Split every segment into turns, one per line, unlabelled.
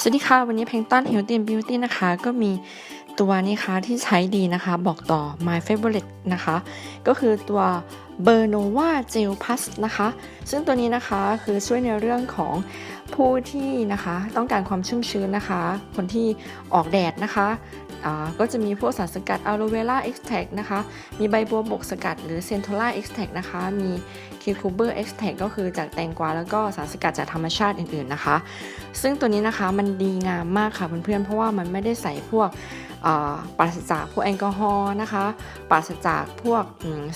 สวัสดีค่ะ วันนี้เพลงต้นเฮลตี้บิวตี้นะคะ ก็มีตัวนี้ค่ะที่ใช้ดีนะคะ บอกต่อ My Favorite นะคะ ก็คือตัว b e r n o v a Gel Plus นะคะ ซึ่งตัวนี้นะคะคือช่วยในเรื่องของผู้ที่นะคะต้องการความชุ่มชื้นนะคะ คนที่ออกแดดนะคะก็จะมีพวกสารสกัดอะโลเวราเอ็กซ์แทนะคะ มีใบบัวบกสกัด หรือเซนโทล่าเอ็กซ์แทนะคะ มีคิวคูเบอร์เอ็กซ์แทก็คือจากแตงกวาแล้วก็สารสกัดจากธรรมชาติอื่นๆนะคะ ซึ่งตัวนี้นะคะมันดีงามมากค่ะเพื่อนๆ เพราะว่ามันไม่ได้ใส่พวกปราศจากพวกแอลกอฮอล์นะคะ ปราศจากพวก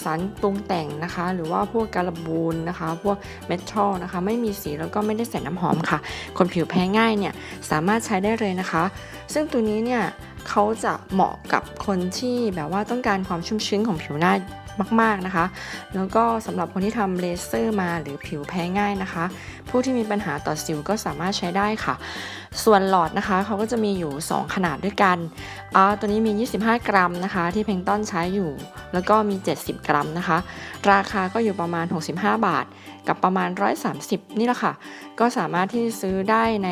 สารปรุงแต่งนะคะ หรือว่าพวกการบูนนะคะ พวกเมทัลนะคะ ไม่มีสีแล้วก็ไม่ได้ใส่น้ำหอมค่ะ คนผิวแพ้ง่ายเนี่ยสามารถใช้ได้เลยนะคะ ซึ่งตัวนี้เนี่ยเขาจะเหมาะกับคนที่แบบว่าต้องการความชุ่มชื้นของผิวหน้ามาก ๆนะคะ แล้วก็สำหรับคนที่ทำเลเซอร์มาหรือผิวแพ้ง่ายนะคะ ผู้ที่มีปัญหาต่อสิวก็สามารถใช้ได้ค่ะ ส่วนหลอดนะคะเขาก็จะมีอยู่ 2 ขนาดด้วยกันอ่าตัวนี้มี 25 กรัมนะคะ ที่เพลงต้นใช้อยู่ แล้วก็มี 70 กรัมนะคะ ราคาก็อยู่ประมาณ 65 บาท กับประมาณ 130 นี่แหละค่ะ ก็สามารถที่ซื้อได้ใน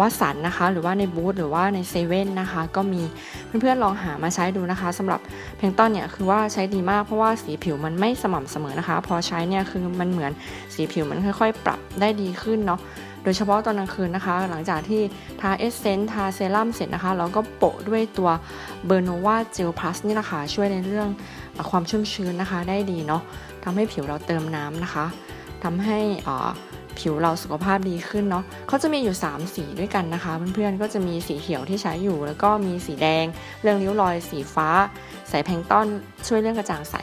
วัดสันนะคะ หรือว่าในบูธหรือว่าในเซเว่นนะคะ ก็มีเพื่อนๆลองหามาใช้ดูนะคะสำหรับเพลงต้นเนี่ยคือว่าใช้ดีมากเพราะว่าสีผิวมันไม่สม่ำเสมอนะคะ พอใช้เนี่ยคือมันเหมือนสีผิวมันค่อย ๆ ปรับได้ดีขึ้นเนาะ โดยเฉพาะตอนกลางคืนนะคะ หลังจากที่ทาเอสเซนต์ทาเซรั่มเสร็จนะคะแล้วก็โปะด้วยตัวเบอร์โนวาเจลพลัสนี่แหละคะช่วยในเรื่องความชุ่มชื้นนะคะได้ดีเนาะทำให้ผิวเราเติมน้ำนะคะทำให้อ่อผิวเราสุขภาพดีขึ้นเนาะเขาจะมีอยู่ 3 สีด้วยกันนะคะ เพื่อนๆ ก็จะมีสีเขียวที่ใช้อยู่ แล้วก็มีสีแดง เรื่องริ้วรอย สีฟ้า ใส่แพงต้อนช่วยเรื่องกระจ่างใส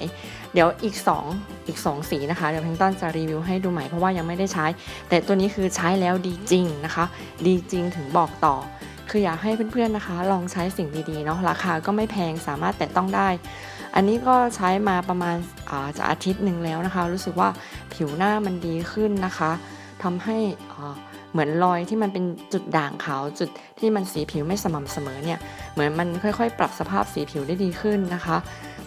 เดี๋ยวอีก 2 อีก 2 สีนะคะ เดี๋ยวแพลงต้อนจะรีวิวให้ดูใหม่เพราะว่ายังไม่ได้ใช้ แต่ตัวนี้คือใช้แล้วดีจริงนะคะ ดีจริงถึงบอกต่อ คืออยากให้เพื่อนๆนะคะ ลองใช้สิ่งดีๆเนาะราคาก็ไม่แพงสามารถแตะต้องได้ อันนี้ก็ใช้มาประมาณอ่าจะอาทิตย์หนึ่งแล้วนะคะ รู้สึกว่าผิวหน้ามันดีขึ้นนะคะทำให้อ่าเหมือนรอยที่มันเป็นจุดด่างขาวจุดที่มันสีผิวไม่สม่ำเสมอเนี่ยเหมือนมันค่อยๆ ปรับสภาพสีผิวได้ดีขึ้นนะคะ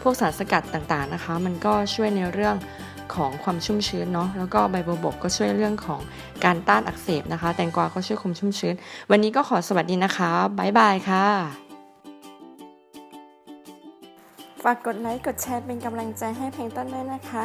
วกสารสกัดต่างๆนะคะ มันก็ช่วยในเรื่องของความชุ่มชื้นเนาะแล้วก็ใบบัวบกก็ช่วยเรื่องของการต้านอักเสบนะคะ แตงกวาก็ช่วยความชุ่มชื้น วันนี้ก็ขอสวัสดีนะคะบ๊ายบายค่ะ ฝากกดไลค์กดแชร์เป็นกำลังใจให้เพลงต้นด้วยนะคะ